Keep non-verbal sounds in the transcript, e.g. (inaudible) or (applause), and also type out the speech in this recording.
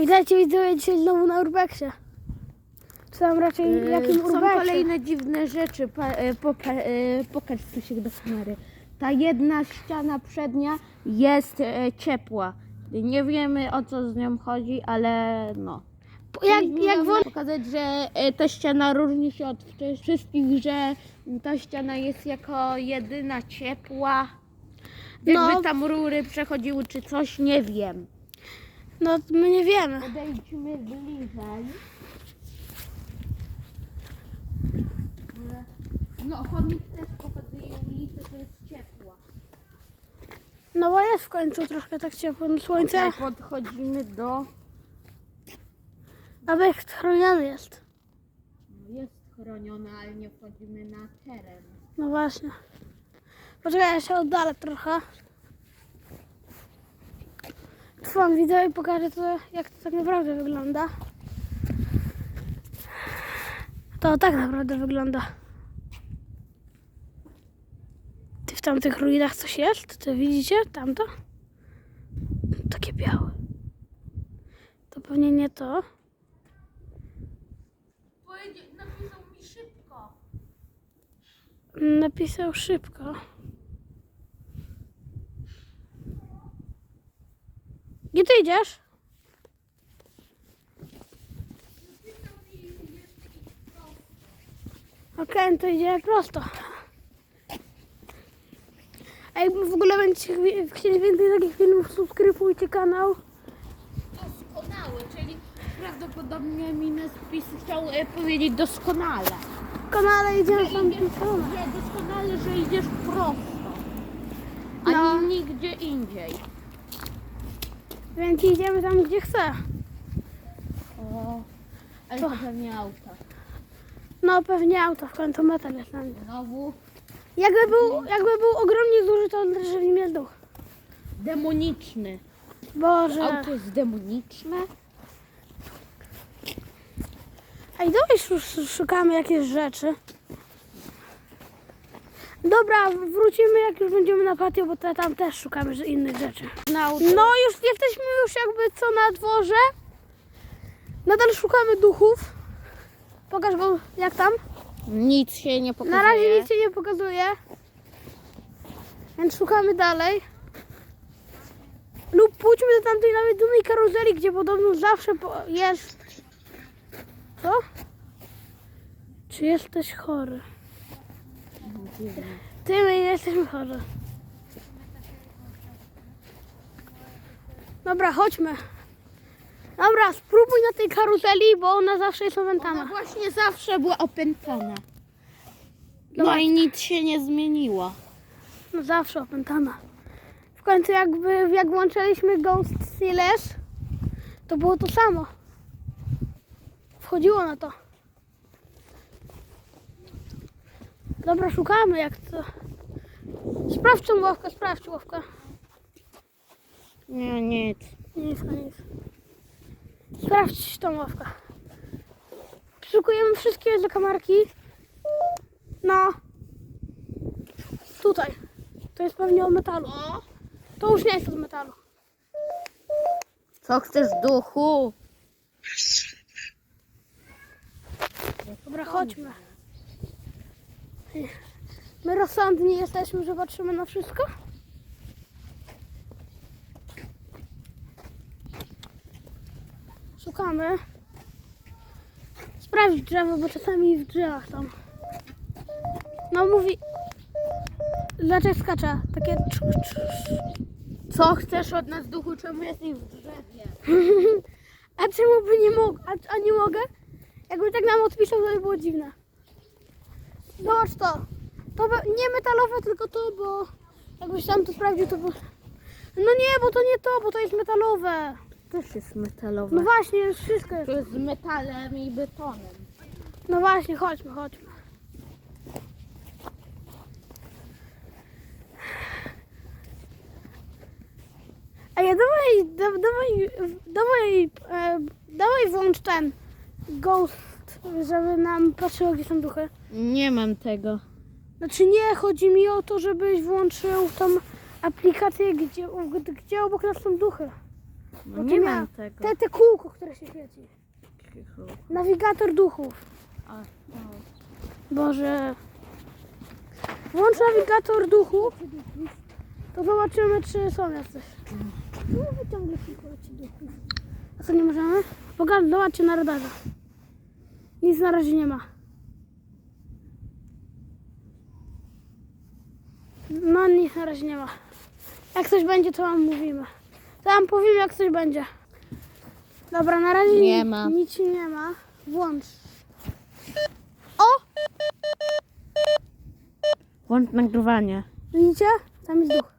Witajcie widzowie dzisiaj znowu na Urbexie. Czy tam raczej Yy, jakim Są Urbexie? kolejne dziwne rzeczy. Pa, e, poka, e, pokaż się do kamery. Ta jedna ściana przednia jest ciepła. Nie wiemy o co z nią chodzi, ale no. Jak, jak wol... pokazać, że ta ściana różni się od wszystkich, że ta ściana jest jako jedyna ciepła. Jakby No. tam rury przechodziły czy coś, nie wiem. No my nie wiemy. Podejdźmy bliżej. No, chodnik też pokazuje ulicę, to jest ciepła. No bo jest w końcu troszkę tak ciepło. No, Słońce, Tutaj podchodzimy do... obiekt chroniony jest. no, Jest chroniona, ale nie wchodzimy na teren. No właśnie. Poczekaj, ja się oddalę trochę. Wam widzę i pokażę to, jak to tak naprawdę wygląda. To tak naprawdę wygląda. Ty w tamtych ruinach coś jest? To widzicie? Tamto? Takie białe. To pewnie nie to. Napisał mi szybko. Napisał szybko. Gdzie ty idziesz? Okej, no to idziemy prosto. A jakby w ogóle będziecie chcieli więcej takich filmów, subskrybujcie kanał. Doskonały, czyli prawdopodobnie mi na spis chciał e, powiedzieć doskonale. W kanale idziemy w tamtą idziesz, nie, doskonale, że idziesz prosto. Ani No. nigdzie indziej. Więc idziemy tam, gdzie chcę. O, ale To- to pewnie auta. No pewnie auto, w końcu metal jest na nim. Znowu Jakby był, jakby był ogromnie duży, to drzewi mnie duch. demoniczny. Boże. Auto jest demoniczne. Ej, szu- szukamy jakieś rzeczy. Dobra, wrócimy jak już będziemy na patio, bo te, tam też szukamy że- innych rzeczy. No już jesteśmy już jakby co na dworze. Nadal szukamy duchów. Pokaż wam jak tam. Nic się nie pokazuje. Na razie nic się nie pokazuje. Więc szukamy dalej. Lub pójdźmy do tamtej nawet dumnej karuzeli, gdzie podobno zawsze jest. Co? Czy jesteś chory? Ty, my nie jesteśmy chorzy. Dobra, chodźmy. Dobra, spróbuj na tej karuzeli, bo ona zawsze jest Ona opętana. właśnie zawsze była opętana. No i nic się nie zmieniło. No zawsze opętana. W końcu jakby jak włączaliśmy Ghost Sealers, to było to samo. Wchodziło na to. Dobra, szukamy jak to. Sprawdź tą ławkę, sprawdź ławkę. Nie, nic. Nic, nic. Sprawdź tą ławkę. Szukujemy wszystkie zakamarki. No. Tutaj. To jest pewnie o metalu. To już nie jest od metalu. co chcesz duchu? Dobra, chodźmy. My rozsądni jesteśmy, że patrzymy na wszystko. Szukamy. Sprawdź drzewo, bo czasami w drzewach tam. No mówi... Dlaczego skacza? Takie... Co chcesz od nas duchu? Czemu jesteś w drzewie? (laughs) A czemu by nie mogę? A, a nie mogę? Jakby tak nam odpisał, to by było dziwne. Zobacz to. To nie metalowe, tylko to, bo jakbyś tam to sprawdził, to by... No nie, bo to nie to, bo to jest metalowe. Też jest metalowe. No właśnie, już wszystko jest. To jest z metalem i betonem. No właśnie, chodźmy, chodźmy. A ja dawaj, da, dawaj, dawaj, e, dawaj włącz ten ghost, żeby nam patrzyło, gdzie są duchy. Nie mam tego. Znaczy nie, chodzi mi o to, żebyś włączył tą aplikację, gdzie, gdzie obok nas są duchy. No Bo nie mam tego. Te, te kółko, które się świeci. Nawigator duchów. A, o. Boże. Włącz nawigator duchów. To zobaczymy, czy są jacyś. No wyciągnę duchów. A co nie możemy? Pokaż, zobaczcie na radarze. Nic na razie nie ma. No nic na razie nie ma. Jak coś będzie, to wam mówimy. To wam powiemy, jak coś będzie. Dobra, na razie Nie ni- ma. nic nie ma. Włącz. O! Włącz nagrywanie. Widzicie? Tam jest duch.